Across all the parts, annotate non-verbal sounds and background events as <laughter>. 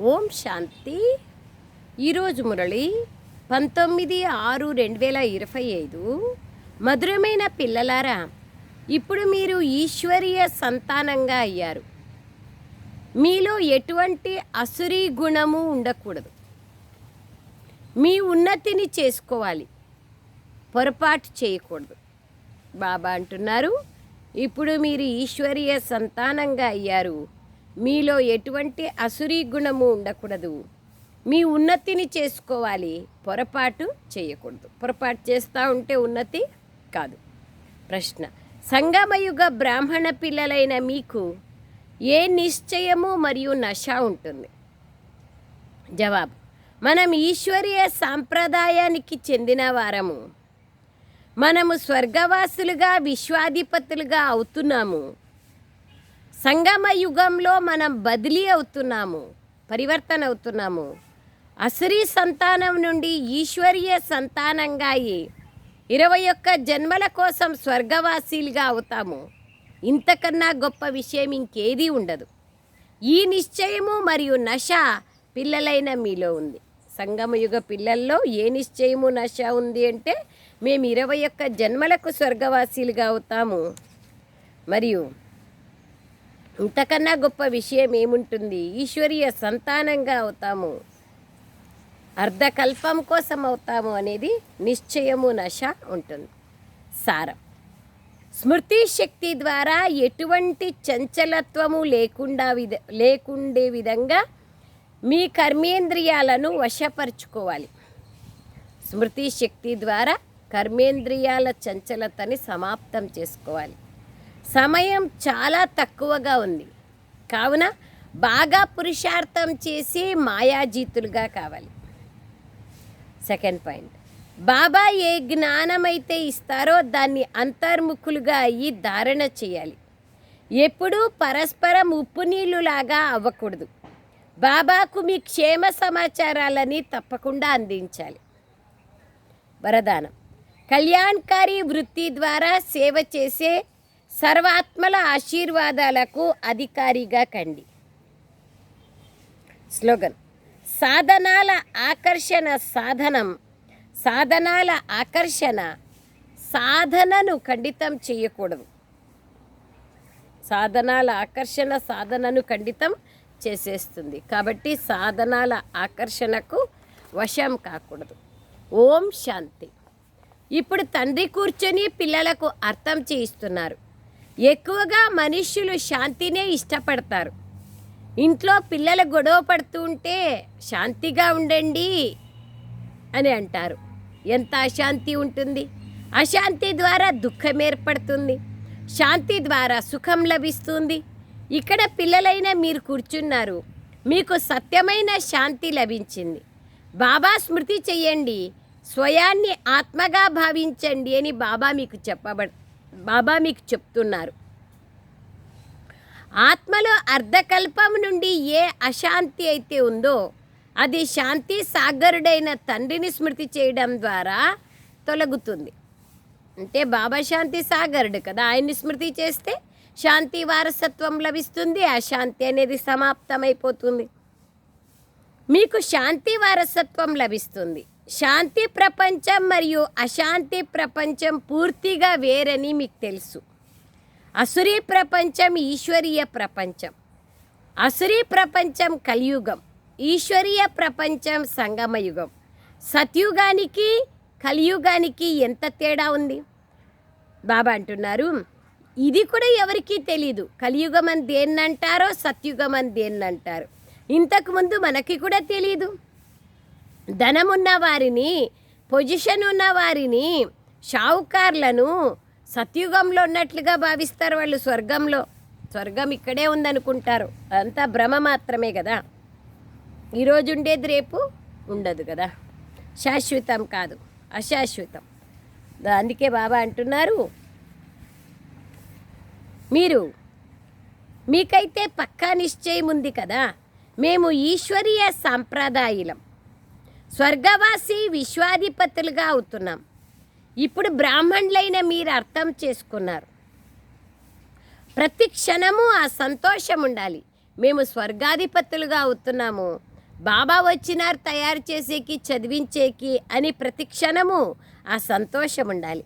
ఓం శాంతి. ఈరోజు మురళి పంతొమ్మిది ఆరు రెండు వేల ఇరవై ఐదు. మధురమైన పిల్లలారా ఇప్పుడు మీరు ఈశ్వరీయ సంతానంగా అయ్యారు. మీలో ఎటువంటి అసురీ గుణము ఉండకూడదు. మీ ఉన్నతిని చేసుకోవాలి. పొరపాటు చేయకూడదు. బాబా అంటున్నారు ఇప్పుడు మీరు ఈశ్వరీయ సంతానంగా అయ్యారు. మీలో ఎటువంటి అసురీ గుణము ఉండకూడదు. మీ ఉన్నతిని చేసుకోవాలి. పొరపాటు చేయకూడదు. పొరపాటు చేస్తూ ఉంటే ఉన్నతి కాదు. ప్రశ్న. సంగమయుగ బ్రాహ్మణ పిల్లలైన మీకు ఏ నిశ్చయము మరియు నశ ఉంటుంది? జవాబు. మనం ఈశ్వరీయ సాంప్రదాయానికి చెందిన వారము. మనము స్వర్గవాసులుగా విశ్వాధిపతులుగా అవుతున్నాము. సంగమ యుగంలో మనం బదిలీ అవుతున్నాము పరివర్తన అవుతున్నాము. అసరీ సంతానం నుండి ఈశ్వరీయ సంతానంగా అయి ఇరవై ఒక్క జన్మల కోసం స్వర్గవాసీలుగా అవుతాము. ఇంతకన్నా గొప్ప విషయం ఇంకేదీ ఉండదు. ఈ నిశ్చయము మరియు నశ పిల్లలైన మీలో ఉంది. సంగమయుగ పిల్లల్లో ఏ నిశ్చయము నశ ఉంది అంటే మేము ఇరవై ఒక్క జన్మలకు స్వర్గవాసీలుగా అవుతాము. మరియు ఇంతకన్నా గొప్ప విషయం ఏముంటుంది? ఈశ్వరీయ సంతానంగా అవుతాము. అర్ధకల్పం కోసం అవుతాము అనేది నిశ్చయము నశ ఉంటుంది. సారం. స్మృతి శక్తి ద్వారా ఎటువంటి చంచలత్వము లేకుండా విధ లేకుండే విధంగా మీ కర్మేంద్రియాలను వశపరుచుకోవాలి. స్మృతి శక్తి ద్వారా కర్మేంద్రియాల చంచలతని సమాప్తం చేసుకోవాలి. సమయం చాలా తక్కువగా ఉంది. కావున బాగా పురుషార్థం చేసి మాయాజీతులుగా కావాలి. Second point. బాబా ఏ జ్ఞానమైతే ఇస్తారో దాన్ని అంతర్ముఖులుగా అయ్యి ధారణ చేయాలి. ఎప్పుడూ పరస్పరం ఉప్పు నీళ్ళులాగా అవ్వకూడదు. బాబాకు మీ క్షేమ సమాచారాలని తప్పకుండా అందించాలి. వరదానం. కళ్యాణకారి వృత్తి ద్వారా సేవ చేసే సర్వాత్మల ఆశీర్వాదాలకు అధికారిగా కండి. స్లోగన్. సాధనాల ఆకర్షణ సాధనం సాధనాల ఆకర్షణ సాధనను ఖండితం చేయకూడదు. సాధనాల ఆకర్షణ సాధనను ఖండితం చేసేస్తుంది. కాబట్టి సాధనాల ఆకర్షణకు వశం కాకూడదు. ఓం శాంతి. ఇప్పుడు తండ్రి కూర్చొని పిల్లలకు అర్థం చేయిస్తున్నారు. ఎక్కువగా మనుష్యులు శాంతినే ఇష్టపడతారు. ఇంట్లో పిల్లలు గొడవ పడుతూ ఉంటే శాంతిగా ఉండండి అని అంటారు. ఎంత అశాంతి ఉంటుంది? అశాంతి ద్వారా దుఃఖం ఏర్పడుతుంది. శాంతి ద్వారా సుఖం లభిస్తుంది. ఇక్కడ పిల్లలైన మీరు కూర్చున్నారు. మీకు సత్యమైన శాంతి లభించింది. బాబా స్మృతి చెయ్యండి. స్వయాన్ని ఆత్మగా భావించండి అని బాబా మీకు చెప్పబ బాబా మీకు చెప్తున్నారు. ఆత్మలో అర్ధకల్పం నుండి ఏ అశాంతి అయితే ఉందో అది శాంతి సాగరుడైన తండ్రిని స్మృతి చేయడం ద్వారా తొలగుతుంది. అంటే బాబా శాంతి సాగరుడు కదా ఆయన్ని స్మృతి చేస్తే శాంతి వారసత్వం లభిస్తుంది అశాంతి అనేది సమాప్తమైపోతుంది. మీకు శాంతి వారసత్వం లభిస్తుంది. శాంతి ప్రపంచం మరియు అశాంతి ప్రపంచం పూర్తిగా వేరని మీకు తెలుసు. అసురీ ప్రపంచం ఈశ్వరీయ ప్రపంచం. అసురీ ప్రపంచం కలియుగం ఈశ్వరీయ ప్రపంచం సంగమయుగం. సత్యుగానికి కలియుగానికి ఎంత తేడా ఉంది? బాబా అంటున్నారు ఇది కూడా ఎవరికీ తెలీదు. కలియుగం అని దేన్నంటారో సత్యుగం అని దేన్నంటారు. ఇంతకుముందు మనకి కూడా తెలీదు. ధనమున్న వారిని పొజిషన్ ఉన్న వారిని షావుకార్లను సత్యుగంలో ఉన్నట్లుగా భావిస్తారు వాళ్ళు స్వర్గంలో. స్వర్గం ఇక్కడే ఉందనుకుంటారు. అంతా భ్రమ మాత్రమే కదా. ఈరోజు ఉండేది రేపు ఉండదు కదా. శాశ్వతం కాదు. అశాశ్వతం. అందుకే బాబా అంటున్నారు మీరు మీకైతే పక్కా నిశ్చయం ఉంది కదా. మేము ఈశ్వరీయ సాంప్రదాయులం. స్వర్గవాసి విశ్వాధిపతులుగా అవుతున్నాం. ఇప్పుడు బ్రాహ్మణులైన మీరు అర్థం చేసుకున్నారు. ప్రతి క్షణము ఆ సంతోషం ఉండాలి. మేము స్వర్గాధిపతులుగా అవుతున్నాము. బాబా వచ్చినారు తయారు చేసేకి చదివించేకి అని ప్రతి క్షణము ఆ సంతోషం ఉండాలి.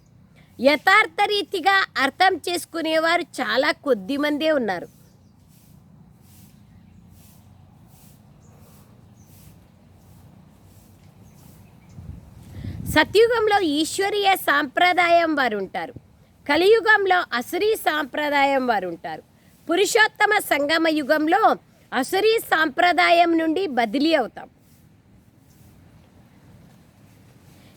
యథార్థ రీతిగా అర్థం చేసుకునేవారు చాలా కొద్ది మందే ఉన్నారు. సత్యుగంలో ఈశ్వరీయ సాంప్రదాయం వారు ఉంటారు కలియుగంలో అసురీ సాంప్రదాయం వారు ఉంటారు పురుషోత్తమ సంగమ యుగంలో అసురీ సాంప్రదాయం నుండి బదిలీ అవుతాం.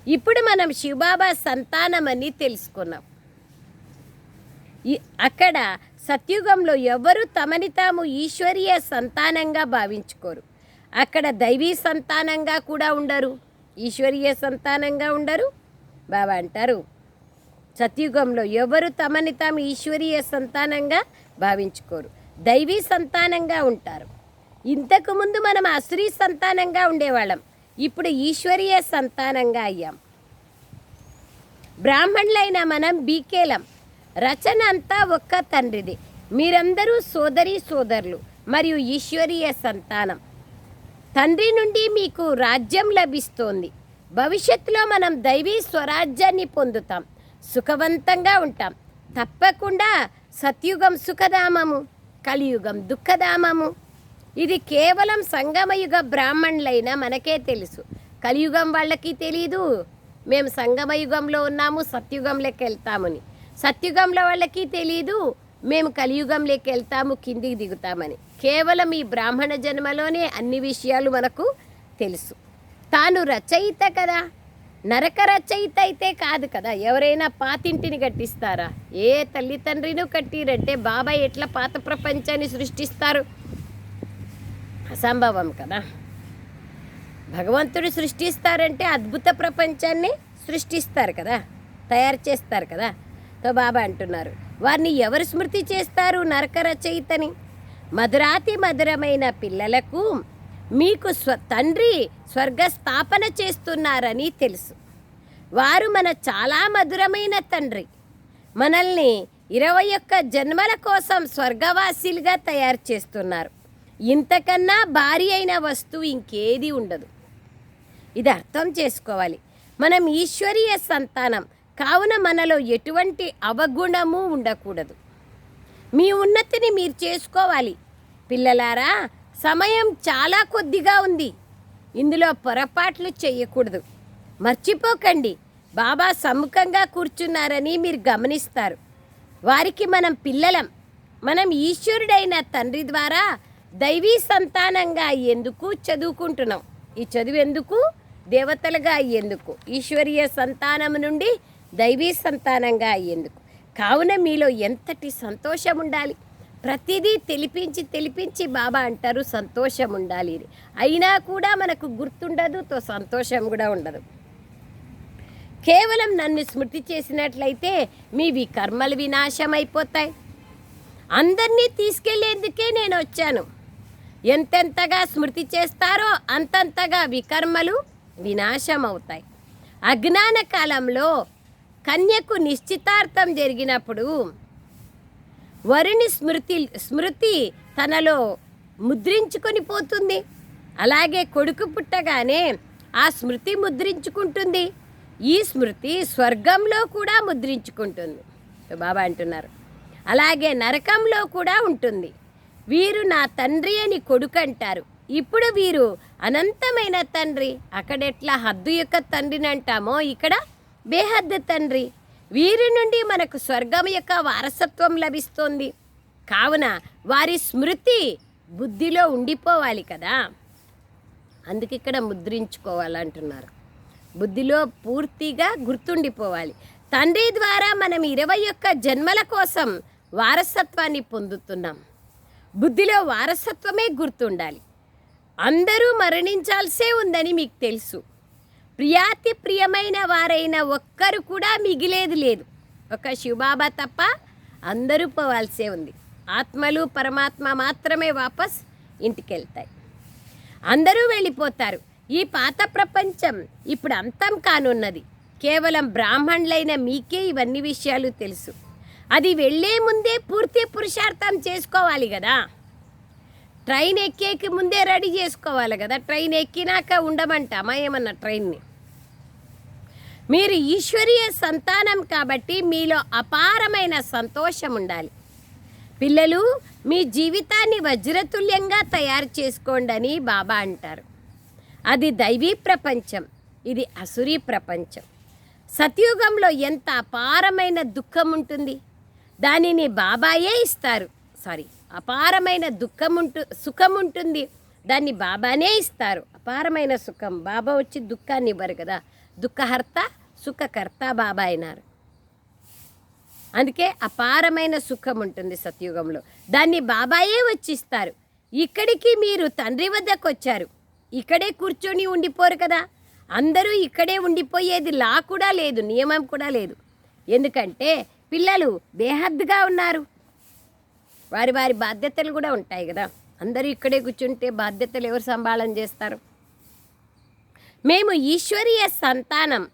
ఇప్పుడు మనం శివబాబా సంతానమని తెలుసుకున్నాం. అక్కడ సత్యుగంలో ఎవరు తమని తాము ఈశ్వరీయ సంతానంగా భావించుకోరు. అక్కడ దైవీ సంతానంగా కూడా ఉండరు. ఈశ్వరీయ సంతానంగా ఉండరు. బాబా అంటారు సత్యుగంలో ఎవరు తమని తాము ఈశ్వరీయ సంతానంగా భావించుకోరు. దైవీ సంతానంగా ఉంటారు. ఇంతకు ముందు మనం అసురీ సంతానంగా ఉండేవాళ్ళం. ఇప్పుడు ఈశ్వరీయ సంతానంగా అయ్యాం. బ్రాహ్మణులైన మనం బీకేలం. రచన అంతా ఒక్క తండ్రిది. మీరందరూ సోదరి సోదరులు మరియు ఈశ్వరీయ సంతానం. తండ్రి నుండి మీకు రాజ్యం లభిస్తోంది. భవిష్యత్తులో మనం దైవీ స్వరాజ్యాన్ని పొందుతాం. సుఖవంతంగా ఉంటాం. తప్పకుండా సత్యుగం సుఖధామము కలియుగం దుఃఖధామము. ఇది కేవలం సంగమయుగ బ్రాహ్మణులైన మనకే తెలుసు. కలియుగం వాళ్ళకి తెలియదు మేము సంగమయుగంలో ఉన్నాము సత్యుగంలోకి వెళ్తామని. సత్యుగంలో వాళ్ళకి తెలియదు మేము కలియుగంలోకి వెళ్తాము కిందికి దిగుతామని. కేవలం ఈ బ్రాహ్మణ జన్మలోనే అన్ని విషయాలు మనకు తెలుసు. తాను రచయిత కదా. నరక రచయిత అయితే కాదు కదా. ఎవరైనా పాతింటిని కట్టిస్తారా? ఏ తల్లిదండ్రిను కట్టిరంటే బాబాయ్ ఎట్లా పాత ప్రపంచాన్ని సృష్టిస్తారు? అసంభవం కదా. భగవంతుడు సృష్టిస్తారంటే అద్భుత ప్రపంచాన్ని సృష్టిస్తారు కదా. తయారు చేస్తారు కదా. తో బాబా అంటున్నారు. వారిని ఎవరు స్మృతి చేస్తారు నరక రచయితని? మధురాతి మధురమైన పిల్లలకు మీకు స్వ తండ్రి స్వర్గస్థాపన చేస్తున్నారని తెలుసు. వారు మన చాలా మధురమైన తండ్రి. మనల్ని ఇరవై ఒక్క జన్మల కోసం స్వర్గవాసీలుగా తయారు చేస్తున్నారు. ఇంతకన్నా భారీ అయిన వస్తువు ఇంకేది ఉండదు. ఇది అర్థం చేసుకోవాలి. మనం ఈశ్వరీయ సంతానం కావున మనలో ఎటువంటి అవగుణము ఉండకూడదు. మీ ఉన్నతిని మీరు చేసుకోవాలి. పిల్లలారా సమయం చాలా కొద్దిగా ఉంది. ఇందులో పొరపాట్లు చేయకూడదు. మర్చిపోకండి. బాబా సముఖంగా కూర్చున్నారని మీరు గమనిస్తారు. వారికి మనం పిల్లలం. మనం ఈశ్వరుడైన తండ్రి ద్వారా దైవీ సంతానంగా ఎందుకు చదువుకుంటున్నాం? ఈ చదువు ఎందుకు? దేవతలుగా అయ్యేందుకు ఈశ్వరీయ సంతానం నుండి దైవీ సంతానంగా అయ్యేందుకు. కావున మీలో ఎంతటి సంతోషం ఉండాలి ప్రతిదీ తెలిపించి తెలిపించి బాబా అంటారు సంతోషం ఉండాలి అయినా కూడా మనకు గుర్తుండదు తో సంతోషం కూడా ఉండదు. కేవలం నన్ను స్మృతి చేసినట్లయితే మీవి కర్మలు వినాశం అయిపోతాయి అందరినీ తీసుకెళ్ళేందుకే నేను వచ్చాను ఎంతెంతగా స్మృతి చేస్తారో అంతంతగా వికర్మలు వినాశం అవుతాయి అజ్ఞాన కాలంలో కన్యకు నిశ్చితార్థం జరిగినప్పుడు వరుని స్మృతి స్మృతి తనలో ముద్రించుకొని పోతుంది. అలాగే కొడుకు పుట్టగానే ఆ స్మృతి ముద్రించుకుంటుంది. ఈ స్మృతి స్వర్గంలో కూడా ముద్రించుకుంటుంది. బాబా అంటున్నారు. అలాగే నరకంలో కూడా ఉంటుంది. వీరు నా తండ్రి అని కొడుకు అంటారు. ఇప్పుడు వీరు అనంతమైన తండ్రి. అక్కడెట్లా హద్దు యొక్క తండ్రిని అంటామో ఇక్కడ బేహద్దు తండ్రి. వీరి నుండి మనకు స్వర్గం యొక్క వారసత్వం లభిస్తుంది. కావున వారి స్మృతి బుద్ధిలో ఉండిపోవాలి కదా. అందుకే ఇక్కడ ముద్రించుకోవాలంటున్నారు. బుద్ధిలో పూర్తిగా గుర్తుండిపోవాలి. తండ్రి ద్వారా మనం ఇరవై ఒక్క జన్మల కోసం వారసత్వాన్ని పొందుతున్నాం. బుద్ధిలో వారసత్వమే గుర్తుండాలి. అందరూ మరణించాల్సే ఉందని మీకు తెలుసు. ప్రియాతి ప్రియమైన వారైన ఒక్కరు కూడా మిగిలేది లేదు. ఒక శివబాబా తప్ప అందరూ పోవాల్సే ఉంది. ఆత్మలు పరమాత్మ మాత్రమే వాపస్ ఇంటికి వెళ్తాయి అందరూ వెళ్ళిపోతారు. ఈ పాత ప్రపంచం ఇప్పుడు అంతం కానున్నది. కేవలం బ్రాహ్మణులైన మీకే ఇవన్నీ విషయాలు తెలుసు. అది వెళ్ళే ముందే పూర్తి పురుషార్థం చేసుకోవాలి కదా. ట్రైన్ ఎక్కేకి ముందే రెడీ చేసుకోవాలి కదా. ట్రైన్ ఎక్కినాక ఉండమంటామా ఏమన్నా ట్రైన్ని? మీరు ఈశ్వరీయ సంతానం కాబట్టి మీలో అపారమైన సంతోషం ఉండాలి. పిల్లలు మీ జీవితాన్ని వజ్రతుల్యంగా తయారు చేసుకోండి అని బాబా అంటారు. అది దైవీ ప్రపంచం ఇది అసురీ ప్రపంచం. సత్యుగంలో ఎంత అపారమైన దుఃఖం ఉంటుంది? దానిని బాబాయే ఇస్తారు. సారీ అపారమైన దుఃఖం ఉంటు సుఖం ఉంటుంది. దాన్ని బాబానే ఇస్తారు. అపారమైన సుఖం బాబా వచ్చి దుఃఖాన్ని ఇవ్వరు కదా. దుఃఖహర్త సుఖకర్త బాబా అయినారు. అందుకే అపారమైన సుఖం ఉంటుంది సత్యుగంలో. దాన్ని బాబాయే వచ్చిస్తారు. ఇక్కడికి మీరు తండ్రి వద్దకు వచ్చారు ఇక్కడే కూర్చొని ఉండిపోరు కదా. అందరూ ఇక్కడే ఉండిపోయేది లా కూడా లేదు నియమం కూడా లేదు. ఎందుకంటే పిల్లలు బేహద్దుగా ఉన్నారు. వారి వారి బాధ్యతలు కూడా ఉంటాయి కదా. అందరూ ఇక్కడే కూర్చుంటే బాధ్యతలు ఎవరు సంభాళన చేస్తారు? మేము ఈశ్వరీయ సంతానం.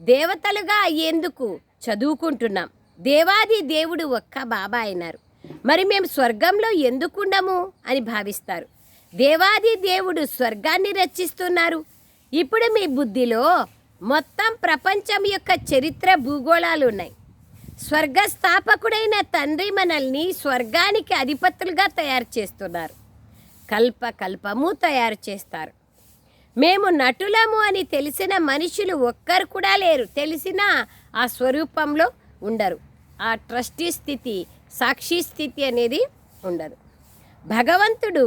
దేవతలుగా అయ్యేందుకు చదువుకుంటున్నాం. దేవాది దేవుడు ఒక్క బాబా అయినారు. మరి మేము స్వర్గంలో ఎందుకుండము అని భావిస్తారు. దేవాది దేవుడు స్వర్గాన్ని రచిస్తున్నారు. ఇప్పుడు మీ బుద్ధిలో మొత్తం ప్రపంచం యొక్క చరిత్ర భూగోళాలు ఉన్నాయి స్వర్గ స్థాపకుడైన తండ్రి మనల్ని స్వర్గానికి అధిపతులుగా తయారు చేస్తున్నారు. కల్ప కల్పము తయారు చేస్తారు. మేము నటులము అని తెలిసిన మనుషులు ఒక్కరు కూడా లేరు. తెలిసినా ఆ స్వరూపంలో ఉండరు. ఆ ట్రస్టీ స్థితి సాక్షి స్థితి అనేది ఉండదు. భగవంతుడు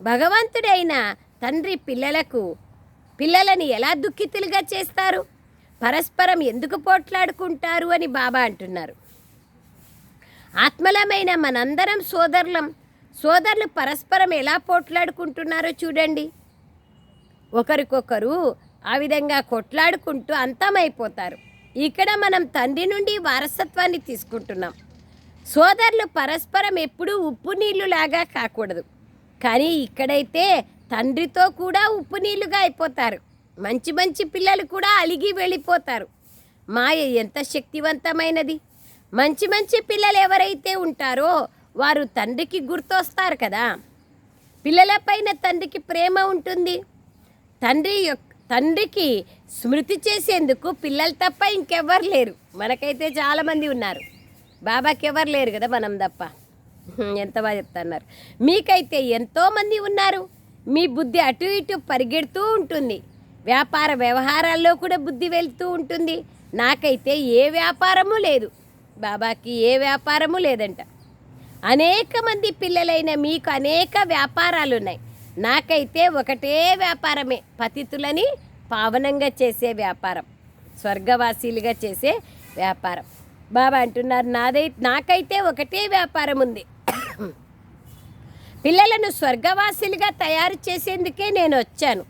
భగవంతుడైన తండ్రి పిల్లలకు పిల్లలని ఎలా దుఃఖితులుగా చేస్తారు? పరస్పరం ఎందుకు పోట్లాడుకుంటారు అని బాబా అంటున్నారు. ఆత్మలమైన మనందరం సోదరులం సోదరులు పరస్పరం ఎలా పోట్లాడుకుంటున్నారో చూడండి. ఒకరికొకరు ఆ విధంగా కొట్లాడుకుంటూ అంతమైపోతారు. ఇక్కడ మనం తండ్రి నుండి వారసత్వాన్ని తీసుకుంటున్నాం. సోదరులు పరస్పరం ఎప్పుడూ ఉప్పు నీళ్ళులాగా కాకూడదు. కానీ ఇక్కడైతే తండ్రితో కూడా ఉప్పు నీళ్ళుగా అయిపోతారు. మంచి మంచి పిల్లలు కూడా అలిగి వెళ్ళిపోతారు. మాయ ఎంత శక్తివంతమైనది. మంచి మంచి పిల్లలు ఎవరైతే ఉంటారో వారు తండ్రికి గుర్తొస్తారు కదా. పిల్లలపైన తండ్రికి ప్రేమ ఉంటుంది. తండ్రి యొక్క తండ్రికి స్మృతి చేసేందుకు పిల్లలు తప్ప ఇంకెవ్వరు లేరు. మనకైతే చాలామంది ఉన్నారు. బాబాకి ఎవరు లేరు కదా మనం తప్ప. ఎంత బాగా చెప్తున్నారు. మీకైతే ఎంతోమంది ఉన్నారు. మీ బుద్ధి అటు ఇటు పరిగెడుతూ ఉంటుంది. వ్యాపార వ్యవహారాల్లో కూడా బుద్ధి వెళ్తూ ఉంటుంది. నాకైతే ఏ వ్యాపారము లేదు. బాబాకి ఏ వ్యాపారము లేదంట. అనేక మంది పిల్లలైన మీకు అనేక వ్యాపారాలు ఉన్నాయి నాకైతే ఒకటే వ్యాపారమే పతితులని పావనంగా చేసే వ్యాపారం స్వర్గవాసీలుగా చేసే వ్యాపారం. బాబా అంటున్నారు నాదై నాకైతే ఒకటే వ్యాపారం ఉంది. పిల్లలను స్వర్గవాసులుగా తయారు చేసేందుకే నేను వచ్చాను.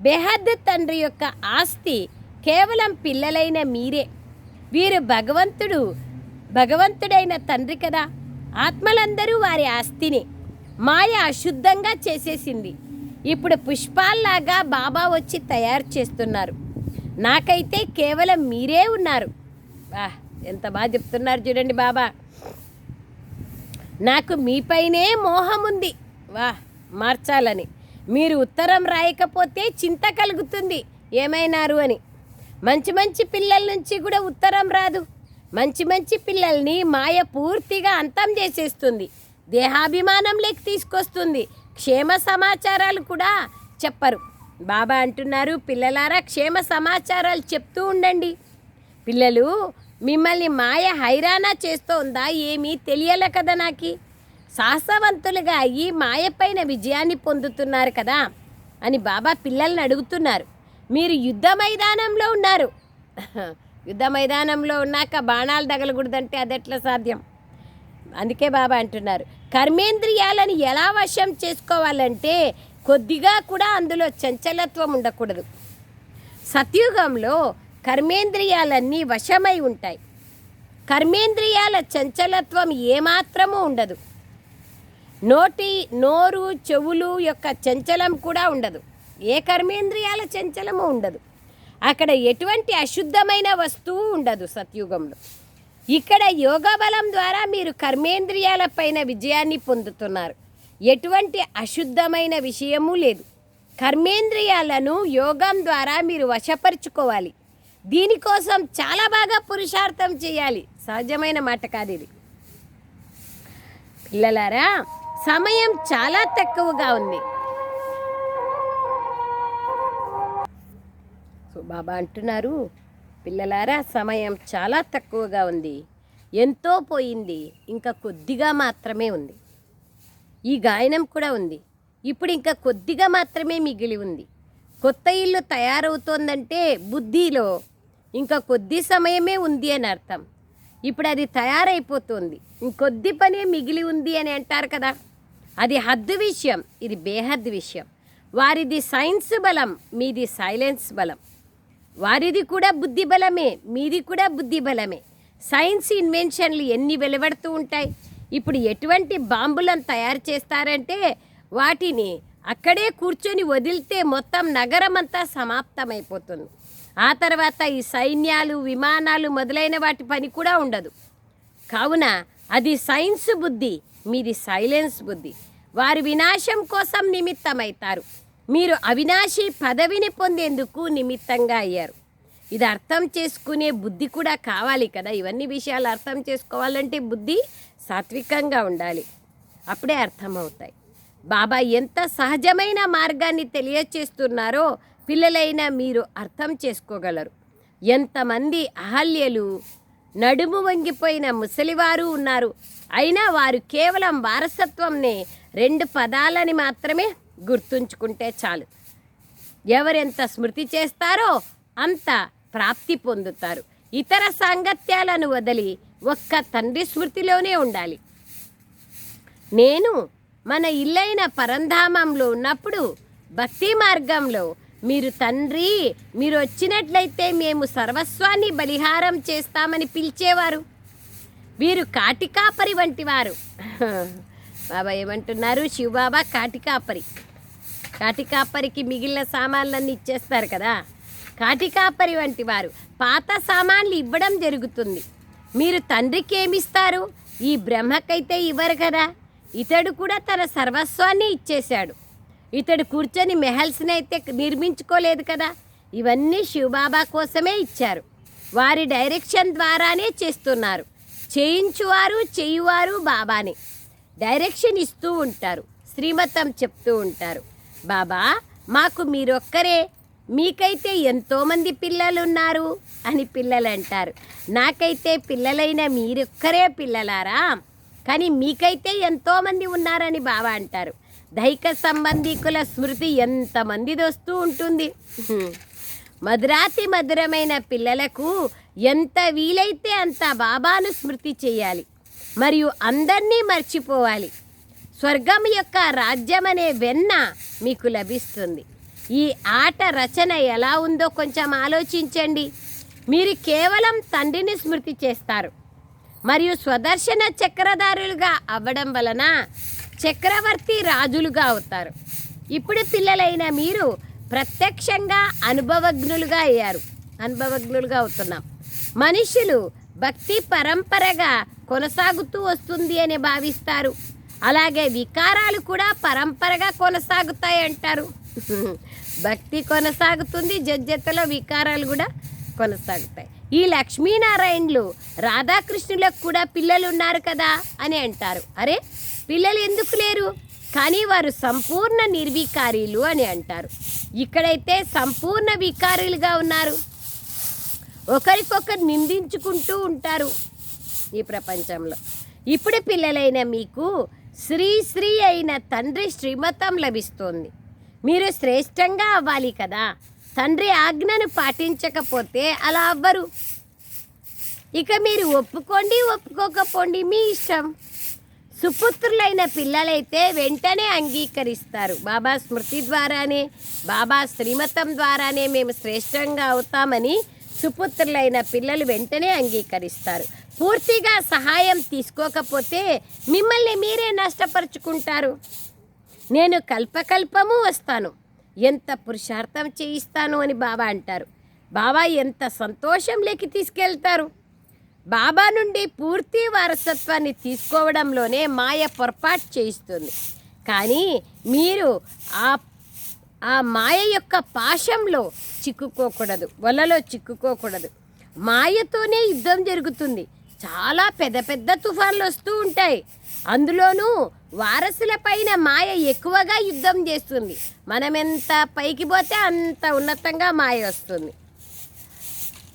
బెహద్ తండ్రి యొక్క ఆస్తి కేవలం పిల్లలైన మీరే. వీరు భగవంతుడు భగవంతుడైన తండ్రి కదా. ఆత్మలందరూ వారి ఆస్తిని. మాయ అశుద్ధంగా చేసేసింది. ఇప్పుడు పుష్పాల్లాగా బాబా వచ్చి తయారు చేస్తున్నారు. నాకైతే కేవలం మీరే ఉన్నారు. వా ఎంత బాగా చెప్తున్నారు చూడండి బాబా. నాకు మీపైనే మోహం ఉంది వా మార్చాలని. మీరు ఉత్తరం రాయకపోతే చింత కలుగుతుంది. ఏమైనారు అని. మంచి మంచి పిల్లల నుంచి కూడా ఉత్తరం రాదు. మంచి మంచి పిల్లల్ని మాయ పూర్తిగా అంతం చేసేస్తుంది. దేహాభిమానం దేహాభిమానంలోకి తీసుకొస్తుంది. క్షేమ సమాచారాలు కూడా చెప్పరు. బాబా అంటున్నారు పిల్లలారా క్షేమ సమాచారాలు చెప్తూ ఉండండి. పిల్లలు మిమ్మల్ని మాయ హైరానా చేస్తోందా ఏమీ తెలియలే కదా నాకు. సాహసవంతులుగా అయ్యి మాయపైన విజయాన్ని పొందుతున్నారు కదా అని బాబా పిల్లల్ని అడుగుతున్నారు. మీరు యుద్ధ మైదానంలో ఉన్నారు. యుద్ధ మైదానంలో ఉన్నాక బాణాలు తగలకూడదంటే అది ఎట్లా సాధ్యం? అందుకే బాబా అంటున్నారు. కర్మేంద్రియాలను ఎలా వశం చేసుకోవాలంటే కొద్దిగా కూడా అందులో చంచలత్వం ఉండకూడదు. సత్యుగంలో కర్మేంద్రియాలన్నీ వశమై ఉంటాయి. కర్మేంద్రియాల చంచలత్వం ఏమాత్రము ఉండదు. నోటి నోరు చెవులు యొక్క చంచలం కూడా ఉండదు. ఏ కర్మేంద్రియాల చంచలము ఉండదు. అక్కడ ఎటువంటి అశుద్ధమైన వస్తువు ఉండదు సత్యుగంలో. ఇక్కడ యోగ బలం ద్వారా మీరు కర్మేంద్రియాల పైన విజయాన్ని పొందుతున్నారు. ఎటువంటి అశుద్ధమైన విషయము లేదు. కర్మేంద్రియాలను యోగం ద్వారా మీరు వశపరుచుకోవాలి. దీనికోసం చాలా బాగా పురుషార్థం చేయాలి. సహజమైన మాట కాదు ఇది. పిల్లలారా సమయం చాలా తక్కువగా ఉంది. సో బాబా అంటున్నారు పిల్లలారా సమయం చాలా తక్కువగా ఉంది. ఎంతో పోయింది. ఇంకా కొద్దిగా మాత్రమే ఉంది. ఈ గాయనం కూడా ఉంది. ఇప్పుడు ఇంకా కొద్దిగా మాత్రమే మిగిలి ఉంది. కొత్త ఇల్లు తయారవుతోందంటే బుద్ధిలో ఇంకా కొద్ది సమయమే ఉంది అని అర్థం. ఇప్పుడు అది తయారైపోతుంది. ఇంకొద్ది పనే మిగిలి ఉంది అని అంటారు కదా. అది హద్దు విషయం. ఇది బేహద్దు విషయం. వారిది సైన్స్ బలం మీది సైలెన్స్ బలం. వారిది కూడా బుద్ధి బలమే మీది కూడా బుద్ధి బలమే. సైన్స్ ఇన్వెన్షన్లు ఎన్ని వెలువడుతూ ఉంటాయి? ఇప్పుడు ఎటువంటి బాంబులను తయారు చేస్తారంటే వాటిని అక్కడే కూర్చొని వదిలితే మొత్తం నగరం అంతా సమాప్తమైపోతుంది. ఆ తర్వాత ఈ సైన్యాలు విమానాలు మొదలైన వాటి పని కూడా ఉండదు. కావున అది సైన్స్ బుద్ధి మీది సైలెన్స్ బుద్ధి. వారి వినాశం కోసం నిమిత్తమవుతారు మీరు అవినాశి పదవిని పొందేందుకు నిమిత్తంగా అయ్యారు. ఇది అర్థం చేసుకునే బుద్ధి కూడా కావాలి కదా. ఇవన్నీ విషయాలు అర్థం చేసుకోవాలంటే బుద్ధి సాత్వికంగా ఉండాలి. అప్పుడే అర్థమవుతాయి. బాబా ఎంత సహజమైన మార్గాన్ని తెలియచేస్తున్నారో పిల్లలైనా మీరు అర్థం చేసుకోగలరు. ఎంతమంది అహల్యలు నడుము వంగిపోయిన ముసలివారు ఉన్నారు. అయినా వారు కేవలం వారసత్వంనే రెండు పదాలని మాత్రమే గుర్తుంచుకుంటే చాలు. ఎవరెంత స్మృతి చేస్తారో అంత ప్రాప్తి పొందుతారు. ఇతర సాంగత్యాలను వదిలి ఒక్క తండ్రి స్మృతిలోనే ఉండాలి. నేను మన ఇల్లైన పరంధామంలో ఉన్నప్పుడు భక్తి మార్గంలో మీరు తండ్రి మీరు వచ్చినట్లయితే మేము సర్వస్వాన్ని బలిహారం చేస్తామని పిలిచేవారు. వీరు కాటికాపరి వంటి వారు <laughs> బాబా ఏమంటున్నారు? శివబాబా కాటికాపరి. కాటికాపరికి మిగిలిన సామాన్లన్నీ ఇచ్చేస్తారు కదా. కాటికాపరి వంటి వారు పాత సామాన్లు ఇవ్వడం జరుగుతుంది. మీరు తండ్రికి ఏమిస్తారు? ఈ బ్రహ్మకైతే ఇవ్వరు కదా. ఇతడు కూడా తన సర్వస్వాన్ని ఇచ్చేశాడు. ఇతడు కూర్చొని మెహల్స్ని అయితే నిర్మించుకోలేదు కదా. ఇవన్నీ శివబాబా కోసమే ఇచ్చారు. వారి డైరెక్షన్ ద్వారానే చేస్తున్నారు. చేయించువారు చేయువారు బాబానే. డైరెక్షన్ ఇస్తూ ఉంటారు. శ్రీమతం చెప్తూ ఉంటారు. బాబా మాకు మీరొక్కరే. మీకైతే ఎంతోమంది పిల్లలు ఉన్నారు అని పిల్లలు అంటారు నాకైతే పిల్లలైన మీరొక్కరే పిల్లలారా. కానీ మీకైతే ఎంతోమంది ఉన్నారని బాబా అంటారు. దైక సంబంధికుల స్మృతి ఎంతమందిది వస్తూ ఉంటుంది మధురాతి మధురమైన పిల్లలకు ఎంత వీలైతే అంత బాబాను స్మృతి చేయాలి. మరియు అందరినీ మర్చిపోవాలి. స్వర్గం యొక్క రాజ్యం అనే వెన్న మీకు లభిస్తుంది. ఈ ఆట రచన ఎలా ఉందో కొంచెం ఆలోచించండి. మీరు కేవలం తండ్రిని స్మృతి చేస్తారు. మరియు స్వదర్శన చక్రధారులుగా అవ్వడం వలన చక్రవర్తి రాజులుగా అవుతారు. ఇప్పుడు పిల్లలైన మీరు ప్రత్యక్షంగా అనుభవజ్ఞులుగా అయ్యారు. అనుభవజ్ఞులుగా అవుతున్నాం. మనుషులు భక్తి పరంపరగా కొనసాగుతూ వస్తుంది అని భావిస్తారు. అలాగే వికారాలు కూడా పరంపరగా కొనసాగుతాయి అంటారు భక్తి కొనసాగుతుంది జజ్జతలో వికారాలు కూడా కొనసాగుతాయి. ఈ లక్ష్మీనారాయణలు రాధాకృష్ణులకు కూడా పిల్లలు ఉన్నారు కదా అని అంటారు. అరే పిల్లలు ఎందుకు లేరు? కానీ వారు సంపూర్ణ నిర్వికారీలు అని అంటారు. ఇక్కడైతే సంపూర్ణ వికారీలుగా ఉన్నారు. ఒకరికొకరు నిందించుకుంటూ ఉంటారు ఈ ప్రపంచంలో. ఇప్పుడు పిల్లలైన మీకు శ్రీ శ్రీ అయిన తండ్రి శ్రీమతం లభిస్తోంది. మీరు శ్రేష్టంగా అవ్వాలి కదా. తండ్రి ఆజ్ఞను పాటించకపోతే అలా అవ్వరు. ఇక మీరు ఒప్పుకోండి ఒప్పుకోకపోండి మీ ఇష్టం. సుపుత్రులైన పిల్లలైతే వెంటనే అంగీకరిస్తారు. బాబా స్మృతి ద్వారానే బాబా శ్రీమతం ద్వారానే మేము శ్రేష్టంగా అవుతామని సుపుత్రులైన పిల్లలు వెంటనే అంగీకరిస్తారు. పూర్తిగా సహాయం తీసుకోకపోతే మిమ్మల్ని మీరే నష్టపరుచుకుంటారు. నేను కల్పకల్పము వస్తాను. ఎంత పురుషార్థం చేయిస్తాను అని బాబా అంటారు. బాబా ఎంత సంతోషంలోకి తీసుకెళ్తారు. బాబా నుండి పూర్తి వారసత్వాన్ని తీసుకోవడంలోనే మాయ పొరపాటు చేయిస్తుంది. కానీ మీరు ఆ ఆ మాయ యొక్క పాశంలో చిక్కుకోకూడదు వలలో చిక్కుకోకూడదు. మాయతోనే యుద్ధం జరుగుతుంది. చాలా పెద్ద పెద్ద తుఫాన్లు వస్తూ ఉంటాయి. అందులోనూ వారసుల పైన మాయ ఎక్కువగా యుద్ధం చేస్తుంది. మనం ఎంత పైకి పోతే అంత ఉన్నతంగా మాయ వస్తుంది.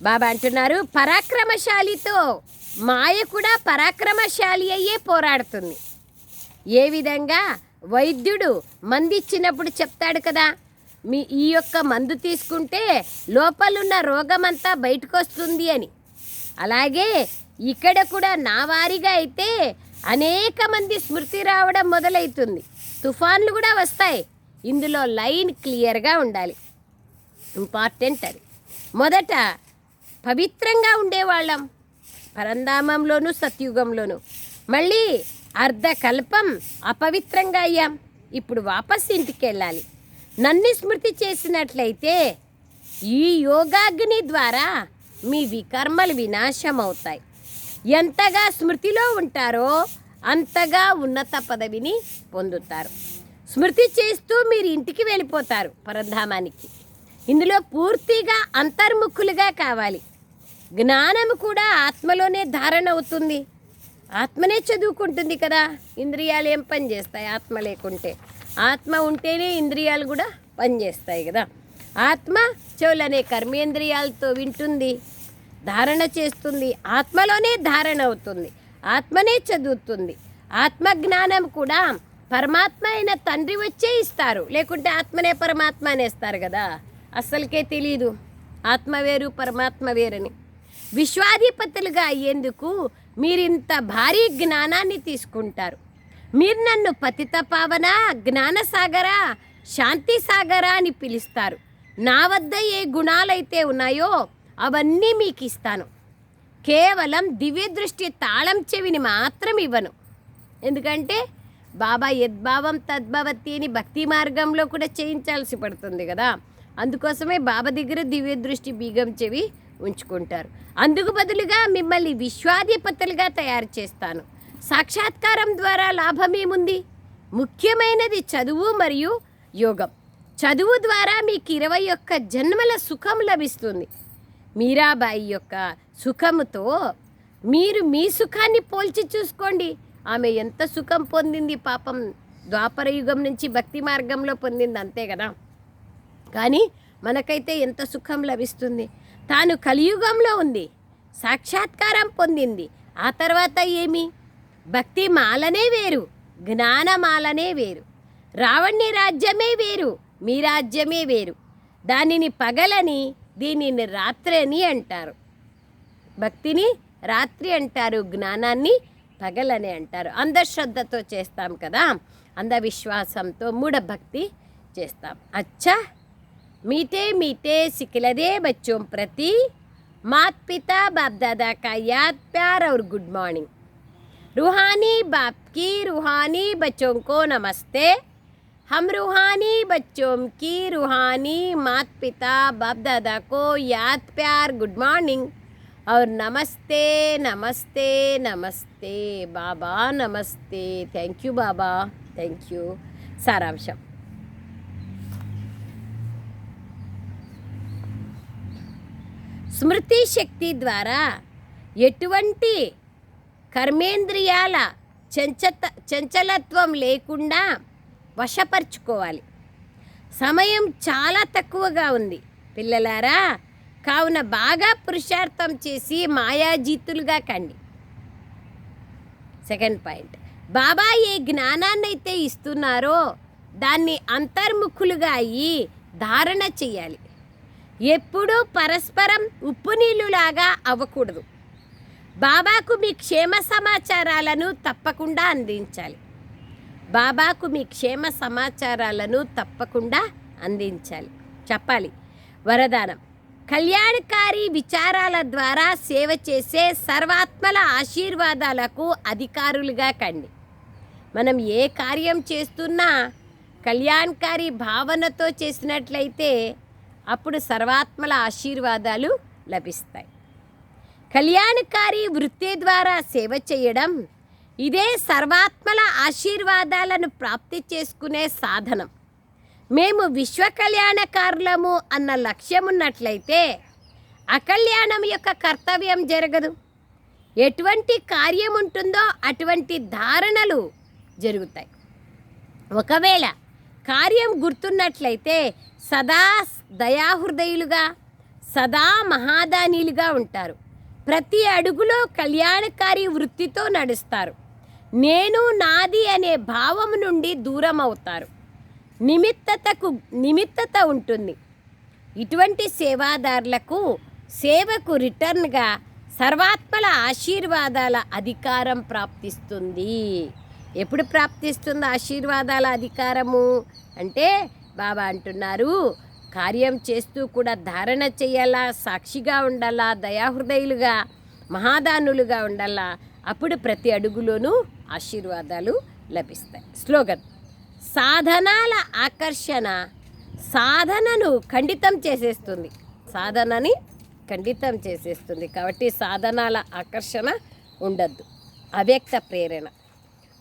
బాబా అంటున్నారు పరాక్రమశాలితో మాయ కూడా పరాక్రమశాలి అయ్యే పోరాడుతుంది. ఏ విధంగా? వైద్యుడు మందు ఇచ్చినప్పుడు చెప్తాడు కదా మీ ఈ యొక్క మందు తీసుకుంటే లోపలున్న రోగమంతా బయటకు వస్తుంది అని. అలాగే ఇక్కడ కూడా నా వారిగా అయితే అనేక మంది స్మృతి రావడం మొదలవుతుంది తుఫాన్లు కూడా వస్తాయి. ఇందులో లైన్ క్లియర్గా ఉండాలి. ఇంపార్టెంట్ అది. మొదట పవిత్రంగా ఉండేవాళ్ళం. పరంధామంలోను సత్యుగంలోను. మళ్ళీ అర్ధకల్పం అపవిత్రంగా అయ్యాం. ఇప్పుడు వాపస్ ఇంటికి వెళ్ళాలి. నన్ను స్మృతి చేసినట్లయితే ఈ యోగాగ్ని ద్వారా మీ వికర్మలు వినాశం అవుతాయి ఎంతగా స్మృతిలో ఉంటారో అంతగా ఉన్నత పదవిని పొందుతారు. స్మృతి చేస్తూ మీరు ఇంటికి వెళ్ళిపోతారు పరంధామానికి. ఇందులో పూర్తిగా అంతర్ముఖులుగా కావాలి. జ్ఞానం కూడా ఆత్మలోనే ధారణ అవుతుంది. ఆత్మనే చదువుకుంటుంది కదా ఇంద్రియాలు ఏం పని చేస్తాయి? ఆత్మ లేకుంటే. ఆత్మ ఉంటేనే ఇంద్రియాలు కూడా పనిచేస్తాయి కదా. ఆత్మ చెవులనే కర్మేంద్రియాలతో వింటుంది. ధారణ చేస్తుంది. ఆత్మలోనే ధారణ అవుతుంది. ఆత్మనే చదువుతుంది. ఆత్మ జ్ఞానం కూడా పరమాత్మ అయిన తండ్రి వచ్చే ఇస్తారు. లేకుంటే ఆత్మనే పరమాత్మ అనేస్తారు కదా. అస్సలకే తెలీదు. ఆత్మ వేరు పరమాత్మ వేరని. విశ్వాధిపతులుగా అయ్యేందుకు మీరింత భారీ జ్ఞానాన్ని తీసుకుంటారు. మీరు నన్ను పతిత పావన జ్ఞానసాగర శాంతి సాగర అని పిలుస్తారు. నా వద్ద ఏ గుణాలైతే ఉన్నాయో అవన్నీ మీకు ఇస్తాను కేవలం దివ్య దృష్టి తాళం చెవిని మాత్రం ఇవ్వను ఎందుకంటే బాబా యద్భావం తద్భవతి అని భక్తి మార్గంలో కూడా చేయించాల్సి పడుతుంది కదా. అందుకోసమే బాబా దగ్గర దివ్య దృష్టి బీగం చెవి ఉంచుకుంటారు. అందుకు బదులుగా మిమ్మల్ని విశ్వాధిపతులుగా తయారు చేస్తాను. సాక్షాత్కారం ద్వారా లాభమేముంది? ముఖ్యమైనది చదువు మరియు యోగం. చదువు ద్వారా మీకు ఇరవై ఒక్క జన్మల సుఖం లభిస్తుంది. మీరాబాయి యొక్క సుఖముతో మీరు మీ సుఖాన్ని పోల్చి చూసుకోండి. ఆమె ఎంత సుఖం పొందింది పాపం ద్వాపర యుగం నుంచి భక్తి మార్గంలో పొందింది అంతే కదా. కానీ మనకైతే ఎంత సుఖం లభిస్తుంది. తాను కలియుగంలో ఉంది. సాక్షాత్కారం పొందింది. ఆ తర్వాత ఏమి? భక్తి మాలనే వేరు జ్ఞానమాలనే వేరు. రావణ్ణి రాజ్యమే వేరు మీ రాజ్యమే వేరు. దానిని పగలని దీనిని రాత్రి అని అంటారు భక్తిని రాత్రి అంటారు జ్ఞానాన్ని పగలని అంటారు అంధశ్రద్ధతో చేస్తాం కదా అంధవిశ్వాసంతో మూఢభక్తి చేస్తాం అచ్చా मीठे मीठे सिखलदे बच्चों प्रति मात पिता बाप दादा का याद प्यार और गुड मॉर्निंग रूहानी बाप की रूहानी बच्चों को नमस्ते हम रूहानी बच्चों की रूहानी मात पिता बाप दादा को याद प्यार गुड मॉर्निंग और नमस्ते नमस्ते नमस्ते बाबा नमस्ते thank you Baba thank you सारांशम స్మృతి శక్తి ద్వారా ఎటువంటి కర్మేంద్రియాల చంచత చంచలత్వం లేకుండా వశపరుచుకోవాలి. సమయం చాలా తక్కువగా ఉంది. పిల్లలారా కావున బాగా పురుషార్థం చేసి మాయాజీతులుగా కండి. Second point. బాబా ఏ జ్ఞానాన్ని అయితే ఇస్తున్నారో దాన్ని అంతర్ముఖులుగా అయ్యి ధారణ చేయాలి ఎప్పుడూ పరస్పరం ఉప్పు నీళ్ళులాగా అవ్వకూడదు. బాబాకు మీ క్షేమ సమాచారాలను తప్పకుండా అందించాలి. బాబాకు మీ క్షేమ సమాచారాలను తప్పకుండా అందించాలి. చెప్పాలి. వరదానం. కళ్యాణకారి విచారాల ద్వారా సేవ చేసే సర్వాత్మల ఆశీర్వాదాలకు అధికారులుగా కండి. మనం ఏ కార్యం చేస్తున్నా కళ్యాణకారి భావనతో చేసినట్లయితే అప్పుడు సర్వాత్మల ఆశీర్వాదాలు లభిస్తాయి. కళ్యాణకారి వృత్తి ద్వారా సేవ చేయడం ఇదే సర్వాత్మల ఆశీర్వాదాలను ప్రాప్తి చేసుకునే సాధనం. మేము విశ్వ కళ్యాణకారులము అన్న లక్ష్యం ఉన్నట్లయితే అకళ్యాణం యొక్క కర్తవ్యం జరగదు. ఎటువంటి కార్యం ఉంటుందో అటువంటి ధారణలు జరుగుతాయి. ఒకవేళ కార్యం గుర్తున్నట్లయితే సదా దయాహృదయులుగా సదా మహాదానీలుగా ఉంటారు. ప్రతి అడుగులో కళ్యాణకారి వృత్తితో నడుస్తారు. నేను నాది అనే భావం నుండి దూరం అవుతారు నిమిత్తతకు నిమిత్తత ఉంటుంది. ఇటువంటి సేవాదారులకు సేవకు రిటర్న్గా సర్వాత్మల ఆశీర్వాదాల అధికారం ప్రాప్తిస్తుంది. ఎప్పుడు ప్రాప్తిస్తుంది ఆశీర్వాదాల అధికారము? అంటే బాబా అంటున్నారు కార్యం చేస్తూ కూడా ధారణ చేయాలా సాక్షిగా ఉండాలా దయాహృదయులుగా మహాదానులుగా ఉండాలా? అప్పుడు ప్రతి అడుగులోనూ ఆశీర్వాదాలు లభిస్తాయి. స్లోగన్ సాధనాల ఆకర్షణ సాధనను ఖండితం చేసేస్తుంది. సాధనని ఖండితం చేసేస్తుంది కాబట్టి సాధనాల ఆకర్షణ ఉండద్దు. అవ్యక్త ప్రేరణ.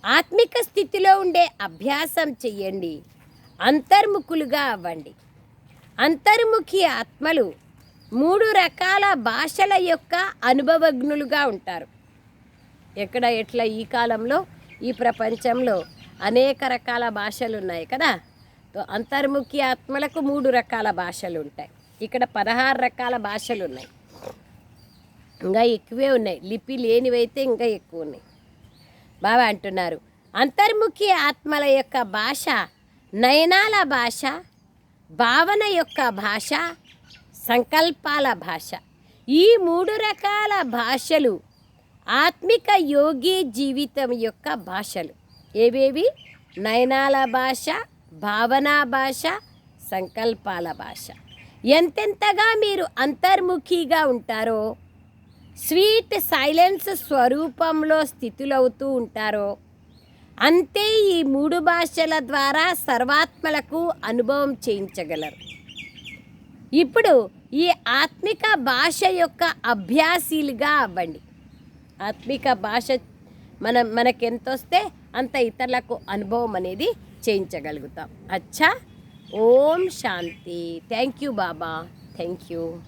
ఆత్మిక స్థితిలో ఉండే అభ్యాసం చెయ్యండి. అంతర్ముఖులుగా అవ్వండి. అంతర్ముఖి ఆత్మలు మూడు రకాల భాషల యొక్క అనుభవజ్ఞులుగా ఉంటారు. ఎక్కడ ఎట్లా ఈ కాలంలో ఈ ప్రపంచంలో అనేక రకాల భాషలు ఉన్నాయి కదా అంతర్ముఖి ఆత్మలకు మూడు రకాల భాషలు ఉంటాయి. ఇక్కడ పదహారు రకాల భాషలు ఉన్నాయి ఇంకా ఎక్కువే ఉన్నాయి. లిపి లేనివైతే ఇంకా ఎక్కువ ఉన్నాయి. బాబా అంటున్నారు అంతర్ముఖి ఆత్మల యొక్క భాష నయనాల భాష భావన యొక్క భాష సంకల్పాల భాష. ఈ మూడు రకాల భాషలు ఆత్మిక యోగి జీవితం యొక్క భాషలు. ఏవేవి? నయనాల భాష భావనా భాష సంకల్పాల భాష. ఎంతెంతగా మీరు అంతర్ముఖిగా ఉంటారో స్వీట్ సైలెన్స్ స్వరూపంలో స్థితులవుతూ ఉంటారో అంతే ఈ మూడు భాషల ద్వారా సర్వాత్మలకు అనుభవం చేయించగలరు. ఇప్పుడు ఈ ఆత్మిక భాష యొక్క అభ్యాసీలుగా అవ్వండి. ఆత్మిక భాష మనం మనకెంత వస్తే అంత ఇతరులకు అనుభవం అనేది చేయించగలుగుతాం. అచ్చా? ఓం శాంతి. Thank you Baba. Thank you.